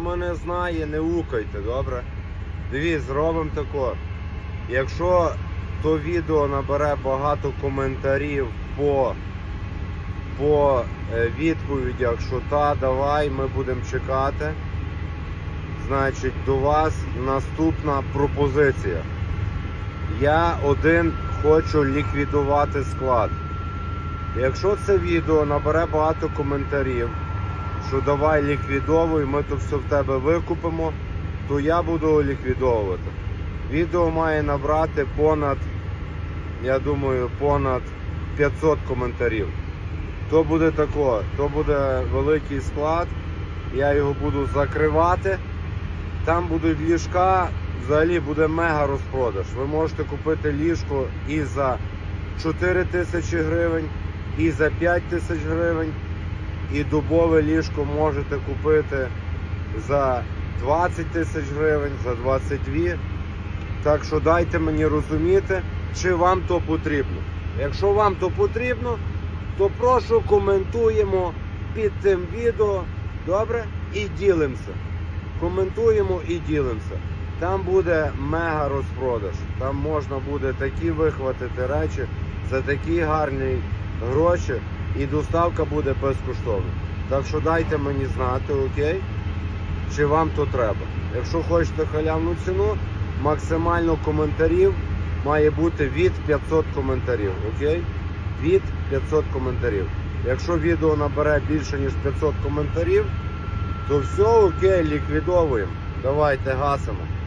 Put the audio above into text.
мене знає, не укайте, добре? Дивіться, зробимо тако. Якщо то відео набере багато коментарів по, по е, відповідях, що та, давай, ми будемо чекати. Значить, до вас наступна пропозиція. Я один хочу ліквідувати склад. Якщо це відео набере багато коментарів, що давай ліквідовуй, ми то все в тебе викупимо, то я буду ліквідовувати. Відео має набрати понад, я думаю, понад 500 коментарів. То буде тако, то буде великий склад, я його буду закривати. Там будуть ліжка, взагалі буде мега розпродаж. Ви можете купити ліжко і за 4 тисячі гривень, і за 5 тисяч гривень, і дубове ліжко можете купити за 20 тисяч гривень, за 22. Так що дайте мені розуміти, чи вам то потрібно. Якщо вам то потрібно, то прошу коментуємо під цим відео. Добре? І ділимося. Коментуємо і ділимося. Там буде мега розпродаж. Там можна буде такі вихватити речі за такі гарні гроші, і доставка буде безкоштовна. Так що дайте мені знати, окей? Чи вам то треба. Якщо хочете халявну ціну, максимально коментарів має бути від 500 коментарів. Окей? Від 500 коментарів. Якщо відео набере більше ніж 500 коментарів, то все окей, ліквідовуємо. Давайте гасимо.